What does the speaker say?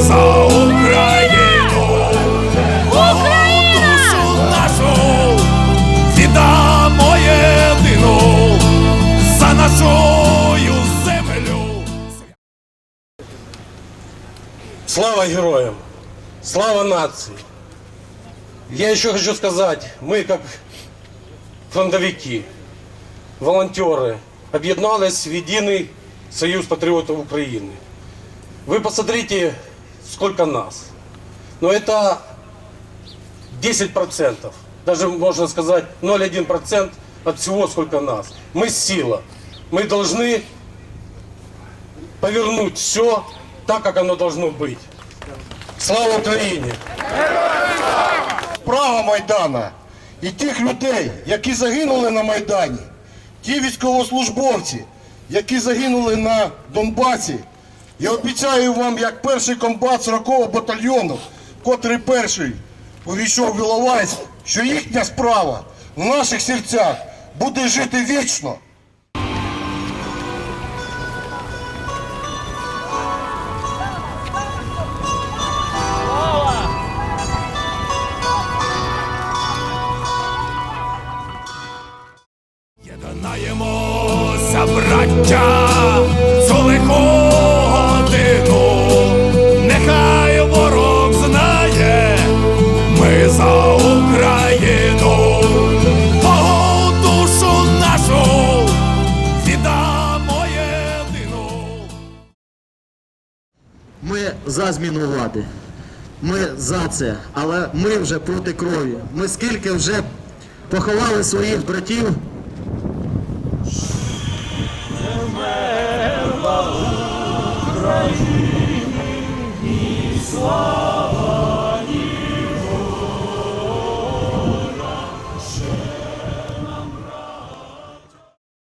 за Україну. Україна! Душу нашу віддамо єдину за нашою землю. Слава героям! Слава нации! Я еще хочу сказать, мы как фронтовики, волонтеры, объединялись в единый союз патриотов Украины. Вы посмотрите, сколько нас. Но это 10%, даже можно сказать 0,1% от всего, сколько нас. Мы сила. Мы должны повернуть все так, как оно должно быть. Слава Україні! Права Майдана і тих людей, які загинули на Майдані, ті військовослужбовці, які загинули на Донбасі. Я обіцяю вам, як перший комбат 40-го батальйону, котрий перший увійшов в Іловайськ, що їхня справа в наших серцях буде жити вічно. Єднаємося, браття, Ми за зміну влади. Ми за це, але ми вже проти крові. Ми скільки вже поховали своїх братів. Слава